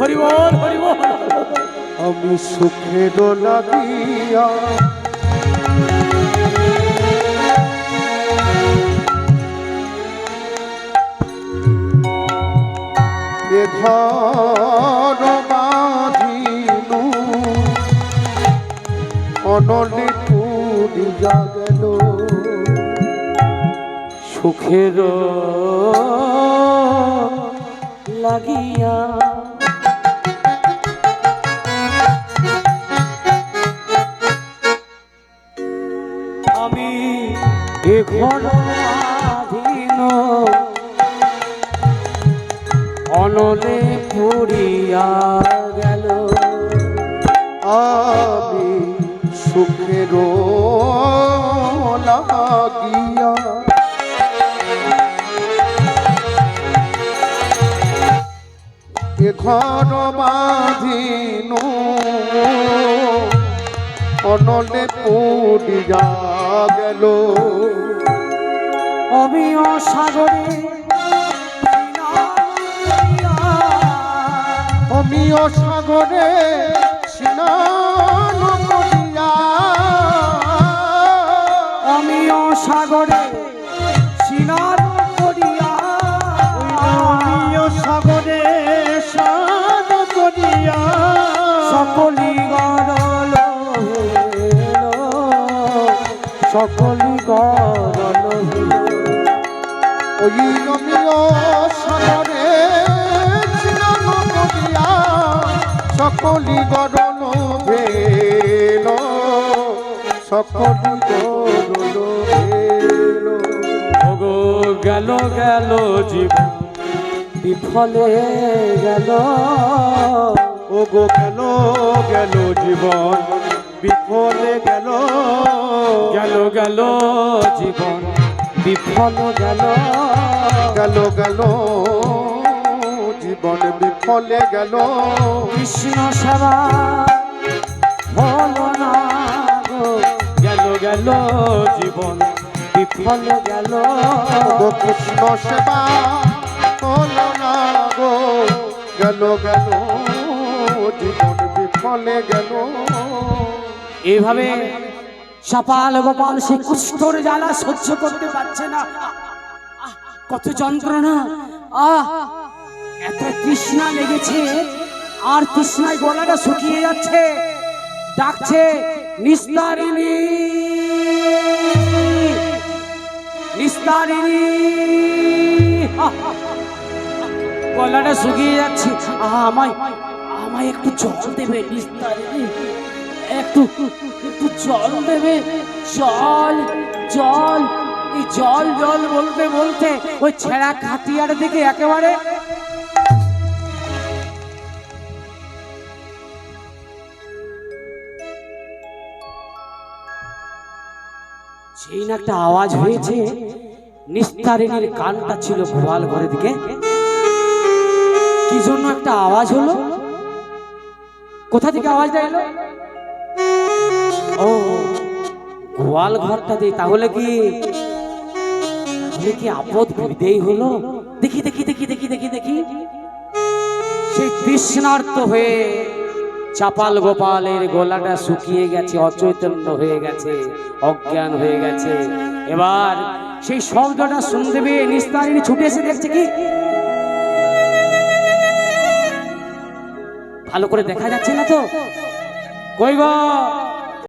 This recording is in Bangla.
হরি বল হরি বল আমি সুখের লাগিয়া এ ঘর বাঁধিনু অনলে পুরিয়া গেল সুখের লাগিয়া এখন আধীন অনলে পুরিয়া গেল। আমি সুখের লাগিয়া। এ ঘর বাঁধিনু অনলে পুরিয়া গেল। আমি সাগরে অমিয় সাগরে স্নান করিয়া আমি সাগরে সিনার করিয়া অমিয় সাগরে স্নান করিয়া সকলি সকলি হইল ওই অমিয় সাগরে স্নান করিয়া সকলি গরল ভেল সকলি ওগো গেল গেল জীবন বিফলে গেল। ও গো গেল গেল জীবন। বিফলে গেল। গেল গেল জীবন। বিফল গেল। গেল গেল জীবন বিফলে গেল। কৃষ্ণ সেবা হলো না গেল গেল জীবন বিফল গেল। কৃষ্ণ সেবা হলো না গো। গেল গেল জীবন বিফলে গেল। এইভাবে সপাল গোপাল সে কুষ্ঠর জ্বালা সহ্য করতে পারছে না। কত যন্ত্রণা। আহ, এত তৃষ্ণা লেগেছে। আর তৃষ্ণায় গলাটা শুকিয়ে যাচ্ছে। ডাকছে, নিস্তারিণী! নিস্তারিণী! গলাটা শুকিয়ে যাচ্ছে। আমায় আমায় একটু জল দেবে, নিস্তারিণী। একটু একটু জল দেবে। জল জল, এই জল জল বলতে বলতে ওই ছেঁড়া খাটিয়ার দিকে একেবারে সেই না একটা আওয়াজ হয়েছে, নিস্তারিণীর কানটা ছিল গোয়াল ঘরের দিকে। কি জন্য একটা আওয়াজ হলো? কোথা থেকে আওয়াজটা এলো? গোয়াল ঘরটা দিয়ে তাহলে কি? তাহলে কি আপদ বিদেই হলো? দেখি দেখি দেখি দেখি দেখি দেখি। সেই তৃষ্ণার্ত হয়ে চাপাল গোপালের গলাটা শুকিয়ে গেছে, অচৈতন্য হয়ে গেছে, অজ্ঞান হয়ে গেছে। এবার সেই শব্দটা শুনতে পেয়ে নিস্তারিণী ছুটে এসে দেখছে কি? ভালো করে দেখা যাচ্ছে না তো? কই গো?